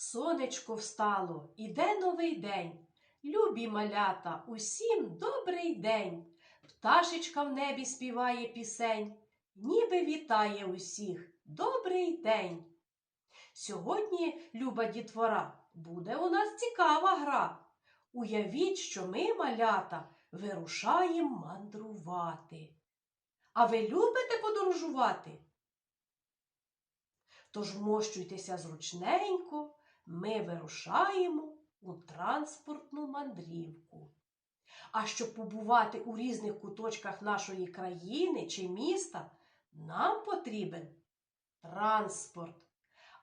Сонечко встало, іде новий день. Любі малята, усім добрий день. Пташечка в небі співає пісень, ніби вітає усіх. Добрий день. Сьогодні, люба дітвора, буде у нас цікава гра. Уявіть, що ми, малята, вирушаємо мандрувати. А ви любите подорожувати? Тож вмощуйтеся зручненько, ми вирушаємо у транспортну мандрівку. А щоб побувати у різних куточках нашої країни чи міста, нам потрібен транспорт.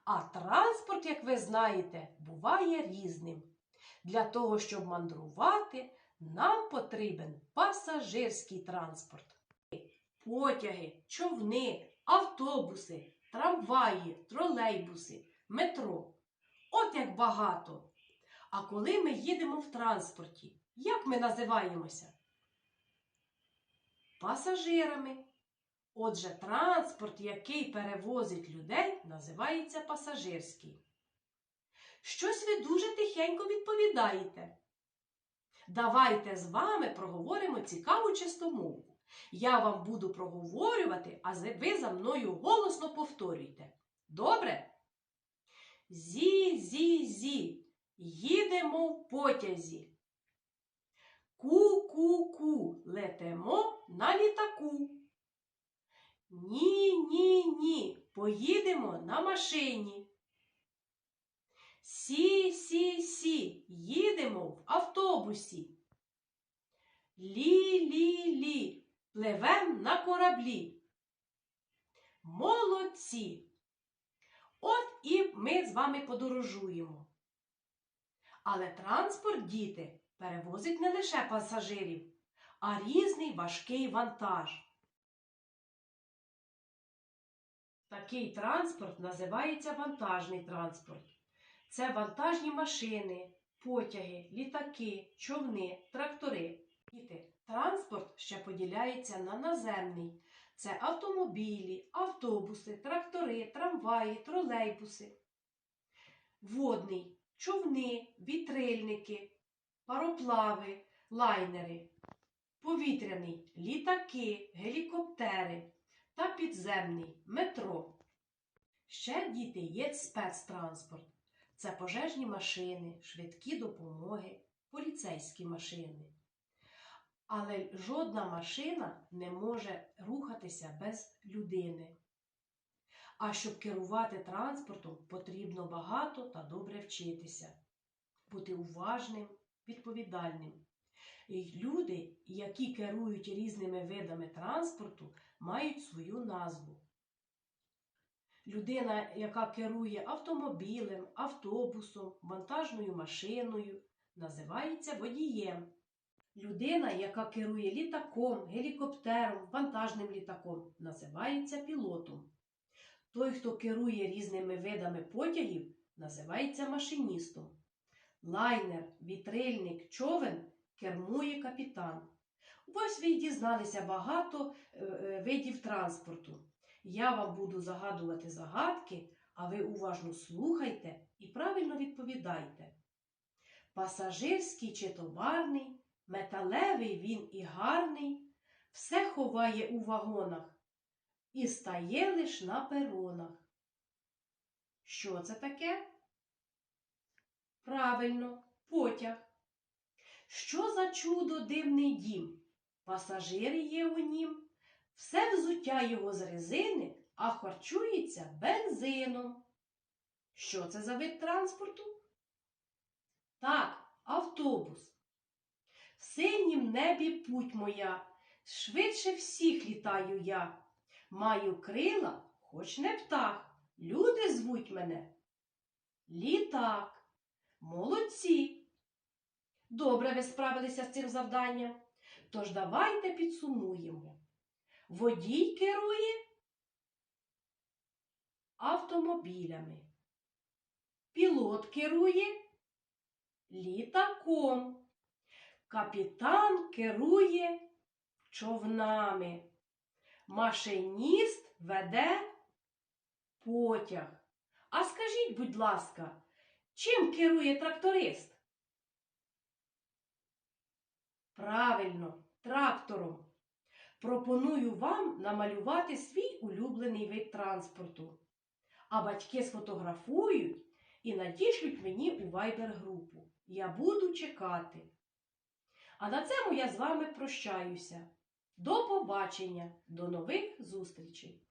А транспорт, як ви знаєте, буває різним. Для того, щоб мандрувати, нам потрібен пасажирський транспорт. Потяги, човни, автобуси, трамваї, тролейбуси, метро. От як багато. А коли ми їдемо в транспорті, як ми називаємося? Пасажирами. Отже, транспорт, який перевозить людей, називається пасажирський. Щось ви дуже тихенько відповідаєте. Давайте з вами проговоримо цікаву чистомовку. Я вам буду проговорювати, а ви за мною голосно повторюйте. Добре? Зі-зі-зі, їдемо в потязі. Ку-ку-ку, летимо на літаку. Ні-ні-ні, поїдемо на машині. Сі-сі-сі, їдемо в автобусі. Лі-лі-лі, пливем на кораблі. Молодці! От і ми з вами подорожуємо. Але транспорт, діти, перевозить не лише пасажирів, а різний важкий вантаж. Такий транспорт називається вантажний транспорт. Це вантажні машини, потяги, літаки, човни, трактори. Діти, транспорт ще поділяється на наземний. Це автомобілі, автобуси, трактори, трамваї, тролейбуси. Водний човни, вітрильники, пароплави, лайнери. Повітряний літаки, гелікоптери та підземний метро. Ще діти є спецтранспорт. Це пожежні машини, швидкі допомоги, поліцейські машини. Але жодна машина не може рухатися без людини. А щоб керувати транспортом, потрібно багато та добре вчитися, бути уважним, відповідальним. І люди, які керують різними видами транспорту, мають свою назву. Людина, яка керує автомобілем, автобусом, вантажною машиною, називається водієм. Людина, яка керує літаком, гелікоптером, вантажним літаком, називається пілотом. Той, хто керує різними видами потягів, називається машиністом. Лайнер, вітрильник, човен кермує капітан. Ось ви й дізналися багато е, е, видів транспорту. Я вам буду загадувати загадки, а ви уважно слухайте і правильно відповідайте. Пасажирський чи товарний, металевий він і гарний, все ховає у вагонах і стає лиш на перонах. Що це таке? Правильно, потяг. Що за чудо дивний дім? Пасажири є у нім, все взуття його з резини, а харчується бензином. Що це за вид транспорту? Так, автобус. Синім небі путь моя, швидше всіх літаю я. Маю крила, хоч не птах. Люди звуть мене. Літак. Молодці. Добре ви справилися з цим завданням. Тож давайте підсумуємо. Водій керує автомобілями. Пілот керує літаком. Капітан керує човнами. Машиніст веде потяг. А скажіть, будь ласка, Чим керує тракторист? Правильно, трактором. Пропоную вам намалювати свій улюблений вид транспорту. А батьки сфотографують і надішлють мені у вайбер-групу. Я буду чекати. А на цьому я з вами прощаюся. До побачення, до нових зустрічей!